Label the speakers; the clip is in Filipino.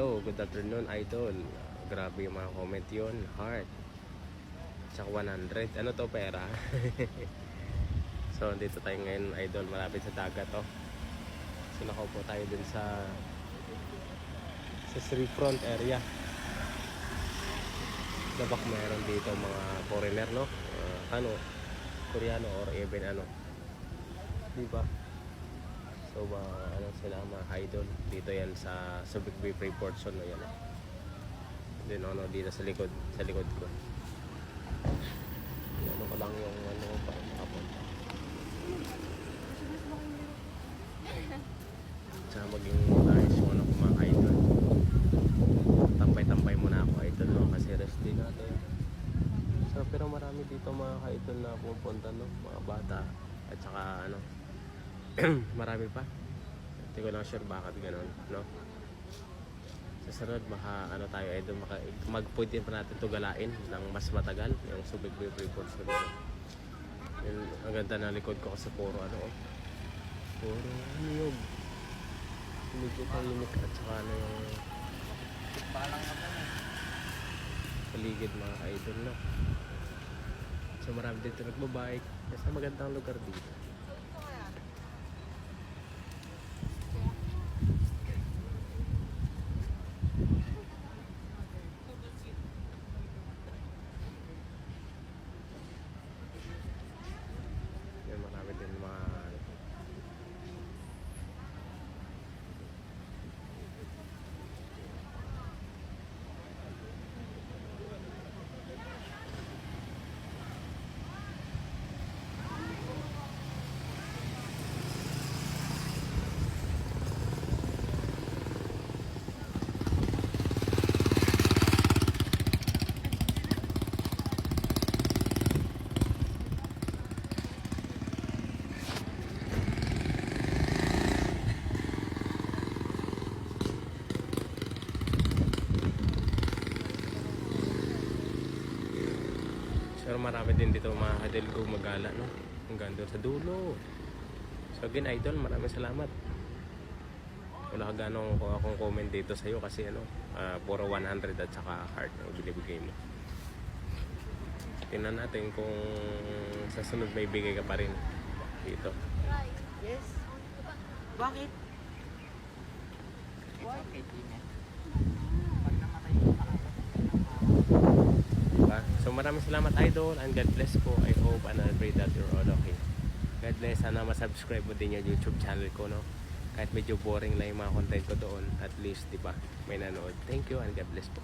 Speaker 1: hello, good afternoon, idol. Grabe yung mga comment yun. Heart. Tsaka 100. Ano to, pera? so, dito tayo ngayon, idol. Malapit sa dagat, oh. So, nakaupo tayo dun sa sa Seafront area. Dabak meron dito mga foreigner, no? Ah, ano, Koreano or even ano. Di ba? So, mga ano sila, mga idol. Dito yan sa Subic Bay Freeport Zone, no? Yan, oh. Then, ano, dito sa likod, sa likod ko. Ano ko lang yung ano pa makapunta. Tsaka maging ayos mo na mga idol. Tampay-tampay muna ako idol no kasi rest day natin. So pero marami dito mga idol na pupunta no, mga bata at saka ano marami pa. Hindi ko lang sure bakit ganun, no? Sa sunod, maka, ano tayo, idol, maka, mag-pwede pa natin ito galain ng mas matagal, yung Subic Bay Freeport sa Yun, ang ganda na likod ko kasi puro ano, oh. puro niyog. Medyo tahimik at saka ano yung paligid mga idol, no? So marami dito nagbabike. Kasi magandang lugar dito. Yan, marami din mga Pero marami din dito mga kadil gumagala, no? Hanggang doon sa dulo. So again, idol, maraming salamat. Wala ka ganong kung akong comment dito sa'yo kasi ano, ah, puro 100 at saka heart ang binibigay mo. Tingnan natin kung sa sunod may bigay ka pa rin dito.
Speaker 2: Yes. Bakit?
Speaker 3: It's okay, Tina. Pag namatay yung makakapit
Speaker 1: Diba? So maraming salamat idol and God bless po. I hope and I pray that you're all okay. God bless. Sana masubscribe mo din yung YouTube channel ko, no? Kahit medyo boring lang yung mga content ko doon, at least, di ba, may nanood. Thank you and God bless po.